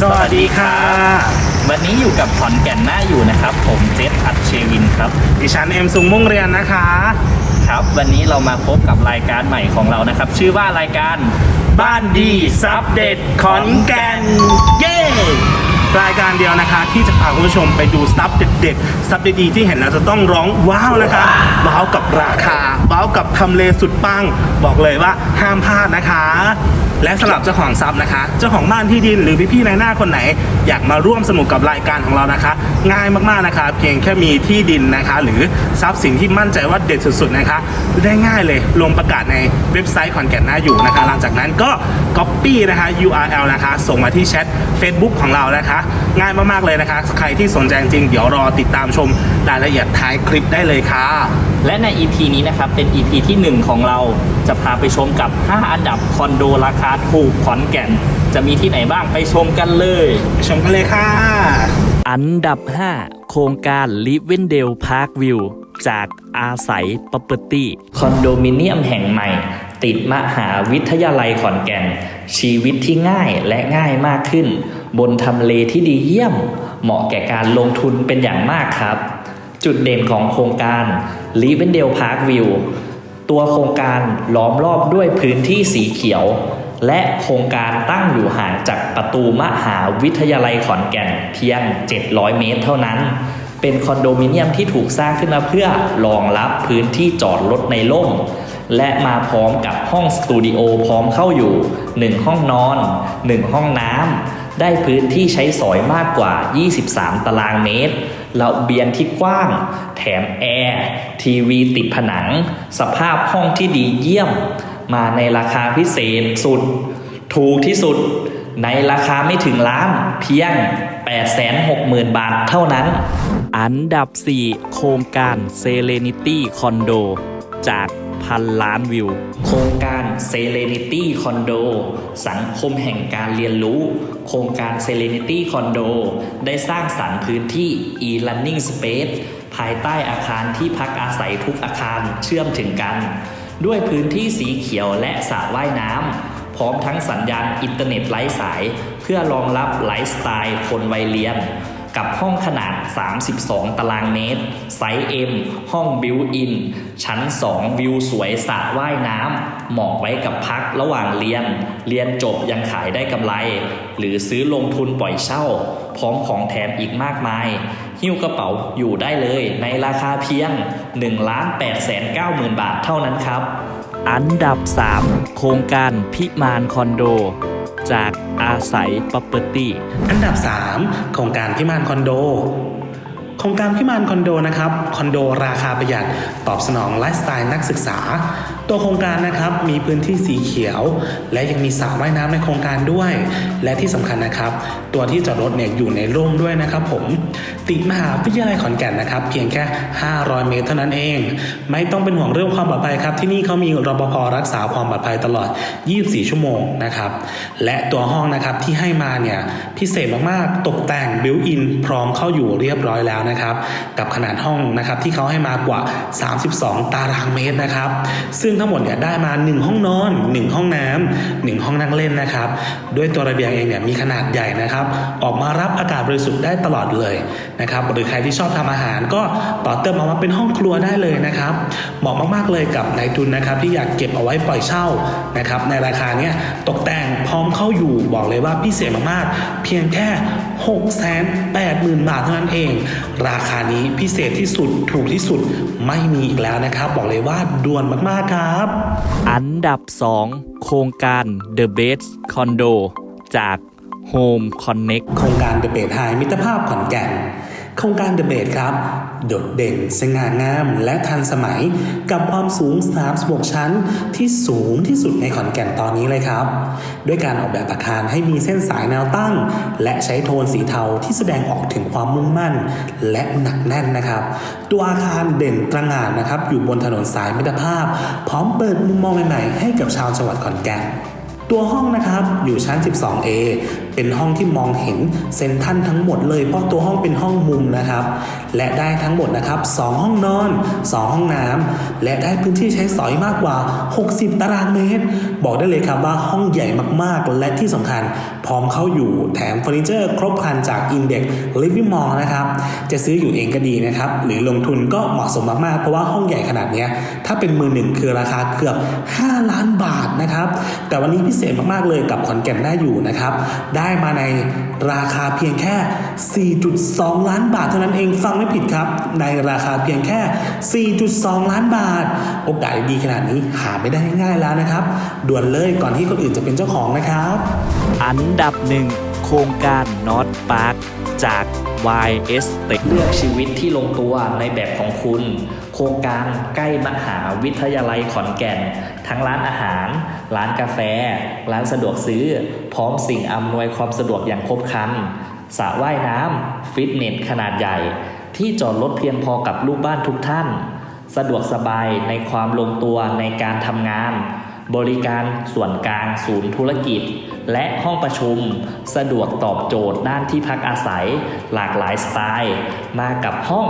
สวัสดีค่ะ วันนี้อยู่กับขอนแก่นหน้าอยู่นะครับ ผมเจษอัดเชวินครับ ดิฉันเอ็มซุงมุ่งเรียนนะคะ ครับ วันนี้เรามาพบกับรายการใหม่ของเรานะครับ ชื่อว่ารายการบ้านดีซับเด็ดขอนแก่น เย้รายการเดียวนะคะ ที่จะพาคุณผู้ชมไปดูซับเด็ดๆซับดีๆที่เห็นแล้วจะต้องร้องว้าวนะคะว้าวกับราคาว้าวกับทำเลสุดปัง บอกเลยว่าห้ามพลาดนะคะ และสำหรับเจ้าของซับนะคะ เจ้าของบ้านที่ดินหรือพี่ๆในหน้าคนไหน อยากมาร่วมสนุกกับรายการของเรานะคะ ง่ายมากๆนะคะ เพียงแค่มีที่ดินนะคะ หรือทรัพย์สินที่มั่นใจว่าเด็ดสุดๆนะคะ ได้ง่ายเลยลงประกาศในเว็บไซต์ขอนแก่นหน้าอยู่นะคะ หลังจากนั้นก็ Copy นะคะ URL นะคะ ส่งมาที่แชท Facebook ของเรานะคะ ง่ายมากๆเลยนะคะ ใครที่สนใจจริงเดี๋ยวรอติดตามชมรายละเอียดท้ายคลิปได้เลยค่ะ และใน EP นี้นะครับ เป็น EP ที่ 1 ของเราจะพาไปชมกับ 5 อันดับคอนโดราคาถูกขอนแก่น จะมีที่ไหนบ้างไปชมกันเลยไปชมกันเลยค่ะ อันดับ 5 โครงการลิเวนเดลพาร์ควิวจากอาศัย Property คอนโดมิเนียมแห่งใหม่ ติดมหาวิทยาลัยขอนแก่น ชีวิตที่ง่ายและง่ายมากขึ้น บนทำเลที่ดีเยี่ยม เหมาะแก่การลงทุนเป็นอย่างมากครับ จุดเด่นของโครงการ l i v e n d a l e Park View ตัวโครงการล้อมรอบด้วยพื้นที่สีเขียว และโครงการตั้งอยู่ห่างจากประตูมหาวิทยาลัยขอนแก่นเพียง 700 เมตรเท่านั้น เป็นคอนโดมิเนียมที่ถูกสร้างขึ้นมาเพื่อรองรับพื้นที่จอดรถในร่ม และมาพร้อมกับห้องสตูดิโอพร้อมเข้าอยู่ 1 ห้องนอน 1 ห้องน้ำ ได้พื้นที่ใช้สอยมากกว่า 23 ตารางเมตรระเบียงที่กว้าง แถมแอร์ ทีวีติดผนัง สภาพห้องที่ดีเยี่ยม มาในราคาพิเศษสุด ถูกที่สุด ในราคาไม่ถึงล้านเพียง 860,000 บาทเท่านั้น อันดับ 4 โครงการ Serenity Condo จาก พันล้านวิว โครงการ Serenity Condo สังคมแห่งการเรียนรู้ โครงการ Serenity Condo ได้สร้างสรรค์พื้นที่ e-learning space ภายใต้อาคารที่พักอาศัยทุกอาคารเชื่อมถึงกัน ด้วยพื้นที่สีเขียวและสระว่ายน้ำพร้อมทั้งสัญญาณอินเทอร์เน็ตไร้สาย เพื่อรองรับไลฟ์สไตล์คนวัยเรียน กับห้องขนาด 32 ตารางเมตร ไซส์ M ห้องบิวอิน ชั้น 2 วิวสวยสระว่ายน้ำเหมาะไว้กับพักระหว่างเรียน เรียนจบยังขายได้กำไร หรือซื้อลงทุนปล่อยเช่า พร้อมของแถมอีกมากมาย หิ้วกระเป๋าอยู่ได้เลยในราคาเพียง 1 8 9 0 0 0 0 บาทเท่านั้นครับ อันดับ 3 โครงการพิมานคอนโด จากอาศัย Property อันดับ 3 โครงการพิมานคอนโด โครงการพิมานคอนโดนะครับ คอนโดราคาประหยัดตอบสนองไลฟ์สไตล์นักศึกษา ตัวโครงการนะครับมีพื้นที่สีเขียว และยังมีสระว่ายน้ำในโครงการด้วย และที่สำคัญนะครับ ตัวที่จอดรถเนี่ยอยู่ในร่มด้วยนะครับ ผมติดมหาวิทยาลัยขอนแก่นนะครับ เพียงแค่ 500 เมตรเท่านั้นเอง ไม่ต้องเป็นห่วงเรื่องความปลอดภัยครับ ที่นี่เขามีรปภรักษาความปลอดภัยตลอด 24 ชั่วโมงนะครับ และตัวห้องนะครับที่ให้มาเนี่ยพิเศษมากๆตกแต่งบิวอินพร้อมเข้าอยู่เรียบร้อยแล้วนะครับ กับขนาดห้องนะครับที่เขาให้มากว่า 32 ตารางเมตรนะครับ ซึ่งทั้งหมดเนี่ยได้มา 1 ห้องนอน 1 ห้องน้ำ1ห้องนั่งเล่นนะครับ ด้วยตัวระเบียงเองเนี่ยมีขนาดใหญ่นะครับ ออกมารับอากาศบริสุทธิ์ได้ตลอดเลยนะครับ หรือใครที่ชอบทำอาหารก็ต่อเติมออกมาเป็นห้องครัวได้เลยนะครับ เหมาะมากๆเลยกับนายทุนนะครับที่อยากเก็บเอาไว้ปล่อยเช่านะครับในราคาเนี้ยตกแต่งพร้อมเข้าอยู่บอกเลยว่าพิเศษมากๆเพียงแค่ 6 8 0 0 0 0 บาทเท่านั้นเอง ราคานี้พิเศษที่สุดถูกที่สุดไม่มีอีกแล้วนะครับ บอกเลยว่าด่วนมาก ๆ ครับ อันดับ 2 โครงการ The Best Condo จาก Home Connect โครงการเดอะเบทไฮมิตรภาพขอนแก่นโครงการเดอะเบทครับ โดดเด่น สง่างามและทันสมัย กับความสูง 36 ชั้น ที่สูงที่สุดในขอนแก่นตอนนี้เลยครับ ด้วยการออกแบบอาคารให้มีเส้นสายแนวตั้ง และใช้โทนสีเทาที่แสดงออกถึงความมุ่งมั่น และหนักแน่นนะครับ ตัวอาคารเด่นตระหง่านนะครับ อยู่บนถนนสายมิตรภาพ พร้อมเปิดมุมมองใหม่ๆให้กับชาวจังหวัดขอนแก่นตัวห้องนะครับอยู่ชั้น 12A เป็นห้องที่มองเห็นเซนทันทั้งหมดเลยเพราะตัวห้องเป็นห้องมุมนะครับ และได้ทั้งหมดนะครับ 2 ห้องนอน 2 ห้องน้ำและได้พื้นที่ใช้สอยมากกว่า 60 ตารางเมตร บอกได้เลยครับว่าห้องใหญ่มากๆ และที่สำคัญพร้อมเข้าอยู่แถมเฟอร์นิเจอร์ครบครันจาก Index Living Mall นะครับ จะซื้ออยู่เองก็ดีนะครับ หรือลงทุนก็เหมาะสมมากๆ เพราะว่าห้องใหญ่ขนาดเนี้ยถ้าเป็นมือหนึ่งคือราคาเกือบ 5 ล้านบาทนะครับ แต่วันนี้พิเศษมากๆเลยกับขอนแก่นได้อยู่นะครับได้ได้มาในราคาเพียงแค่ 4.2 ล้านบาทเท่านั้นเองฟังไม่ผิดครับ ในราคาเพียงแค่ 4.2 ล้านบาท โอกาสดีขนาดนี้หาไม่ได้ง่ายแล้วนะครับ ด่วนเลยก่อนที่คนอื่นจะเป็นเจ้าของนะครับ อันดับหนึ่งโครงการนอตพาร์คจาก YS เ e เลือกชีวิตที่ลงตัวในแบบของคุณ โครงการใกล้มหาวิทยาลัยขอนแก่น ทั้งร้านอาหาร ร้านกาแฟ ร้านสะดวกซื้อ พร้อมสิ่งอำนวยความสะดวกอย่างครบครันสระว่ายน้ำฟิตเนสขนาดใหญ่ ที่จอดรถเพียงพอกับลูกบ้านทุกท่าน สะดวกสบายในความลงตัวในการทำงาน บริการส่วนกลางศูนย์ธุรกิจ และห้องประชุม สะดวกตอบโจทย์ด้านที่พักอาศัย หลากหลายสไตล์ มากับห้อง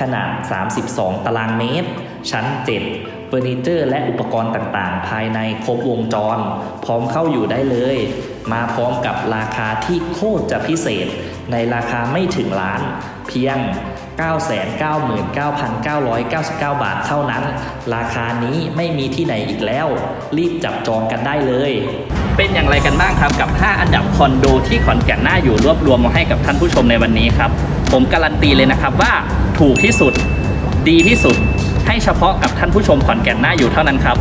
ขนาด 32 ตารางเมตร ชั้น 7 เฟอร์นิเจอร์ และอุปกรณ์ต่างๆ ภายในครบวงจร พร้อมเข้าอยู่ได้เลย มาพร้อมกับราคาที่โคตรจะพิเศษ ในราคาไม่ถึงล้าน เพียง 999,999 บาทเท่านั้น ราคานี้ไม่มีที่ไหนอีกแล้ว รีบจับจองกันได้เลย เป็นอย่างไรกันบ้างครับกับ 5 อันดับคอนโดที่ขอนแก่นน่าอยู่รวบรวมมาให้กับท่านผู้ชมในวันนี้ครับ ผมการันตีเลยนะครับว่าถูกที่สุดดีที่สุด ให้เฉพาะกับท่านผู้ชมขอนแก่นน่าอยู่เท่านั้นครับ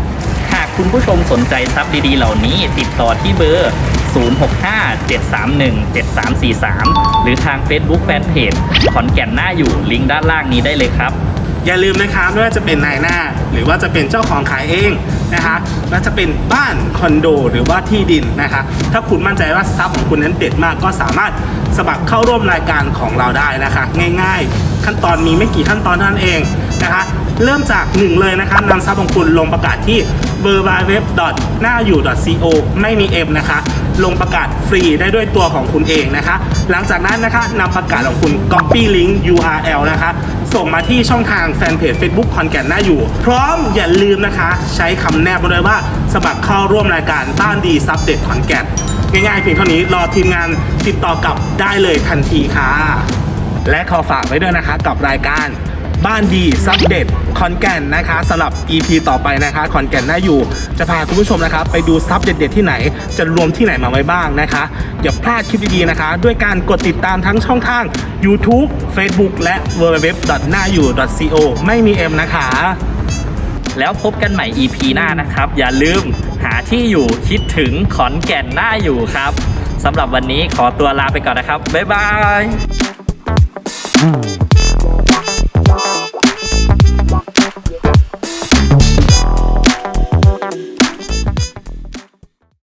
หากคุณผู้ชมสนใจทรัพย์ดีๆ เหล่านี้ติดต่อที่เบอร์ 065-731-7343 หรือทาง Facebook Fanpage ขอนแก่นหน่าอยู่ลิงก์ด้านล่างนี้ได้เลยครับ อย่าลืมนะครับไม่ว่าจะเป็นนายหน้า หรือว่าจะเป็นเจ้าของขายเองนะคะและจะเป็นบ้านคอนโดหรือว่าที่ดินนะคะ ถ้าคุณมั่นใจว่าทรัพย์ของคุณนั้นเด็ดมากก็สามารถสมัครเข้าร่วมรายการของเราได้นะคะ ง่ายๆ ขั้นตอนมีไม่กี่ขั้นตอนเท่านั้นเองนะคะ เริ่มจากหนึ่งเลยนะคะนำทรัพย์ของคุณลงประกาศที่ w w w หน้าอยู่ .co ไม่มี m นะคะ ลงประกาศฟรีได้ด้วยตัวของคุณเองนะคะ หลังจากนั้นนะคะนำประกาศของคุณ copy link URL นะคะ ส่งมาที่ช่องทางแฟนเพจ Facebook คอนแก่นหน้าอยู่ พร้อมอย่าลืมนะคะ ใช้คำแนบมาด้วยว่าสมัครเข้าร่วมรายการบ้านดีซับเด็ดขอนแก่นง่ายๆเพียงเท่านี้รอทีมงานติดต่อกลับได้เลยทันทีค่ะ และขอฝากไว้ด้วยนะคะกับรายการ บ้านดีซับเด็ดขอนแก่นนะคะสำหรับ EP ต่อไปนะคะขอนแก่นน่าอยู่ จะพาคุณผู้ชมนะคะไปดูซับเด็ดๆที่ไหน จะรวมที่ไหนมาไว้บ้างนะคะอย่าพลาดคลิปดีๆนะคะ ด้วยการกดติดตามทั้งช่องทาง YouTube Facebook และ www. หน้าอยู่ .co ไม่มี M นะคะ แล้วพบกันใหม่ EP หน้านะครับ อย่าลืมหาที่อยู่คิดถึงขอนแก่นหน่าอยู่ครับสำหรับวันนี้ขอตัวลาไปก่อนนะครับ บ๊ายบาย